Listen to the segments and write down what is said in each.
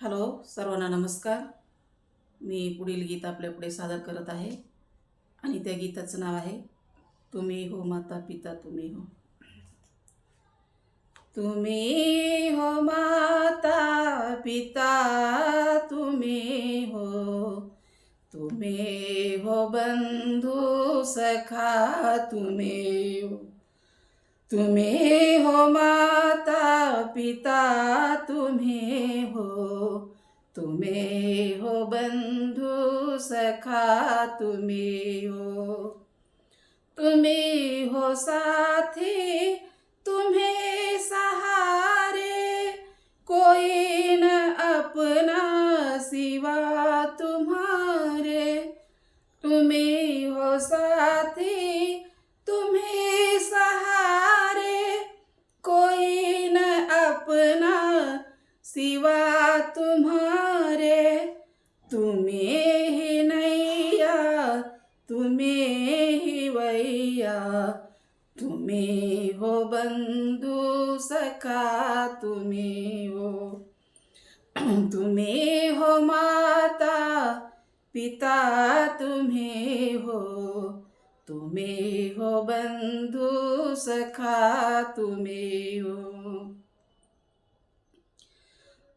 Hello सर्वांना नमस्कार. मी पुढील गीत आपल्या पुढे सादर करत आहे आणि त्या गीताचं नाव आहे तुम्ही हो माता पिता तुम्ही हो. तुम्ही हो माता पिता तुम्ही हो. तुम्ही हो बंधू सखा तुम्ही हो. तुम्ही हो माता पिता तुम्ही हो. तुम्ही हो बंधू सखा तुम्हें हो। तुम्हें हो साथी तुम्हें सहारे। कोई न अपना सिवा तुम्हारे। तुम्हें हो साथी तुम्हें सहारे। कोई न अपना सिवा तुम्हें ही नैया, तुम्हें ही वैया। तुम्ही हो बंधू सखा, तुम्ही हो तुम्ही हो माता, पिता तुम्ही हो। तुम्ही हो बंधू सखा, तुम्ही हो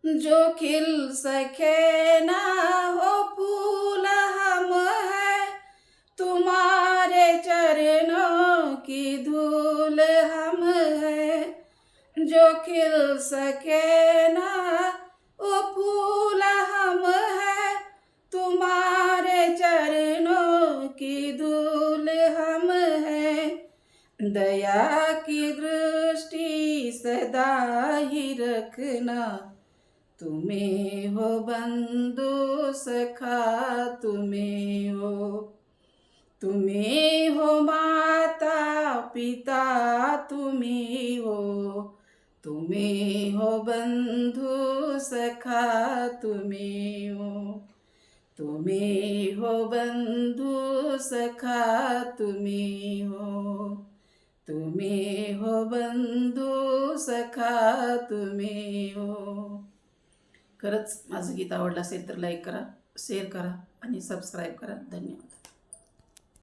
जो खिल सके ना हो की धूल हम है, जो खिल सके ना। वो फूल हम है, तुम्हारे चरणों की धूल हम है। दया की दृष्टि सदा ही रखना, तुम्हें हो बंधु सखा, तुम्हें हो तुम्ही पिता तुम्ही हो. तुम्ही हो बंधू सखा तुम्ही हो. तुम्ही हो बंधू सखा तुम्ही हो. तुम्ही हो बंधू सखा तुम्ही हो. खरंच माझं गीत आवडलं असेल तर लाईक करा शेअर करा आणि सबस्क्राईब करा. धन्यवाद.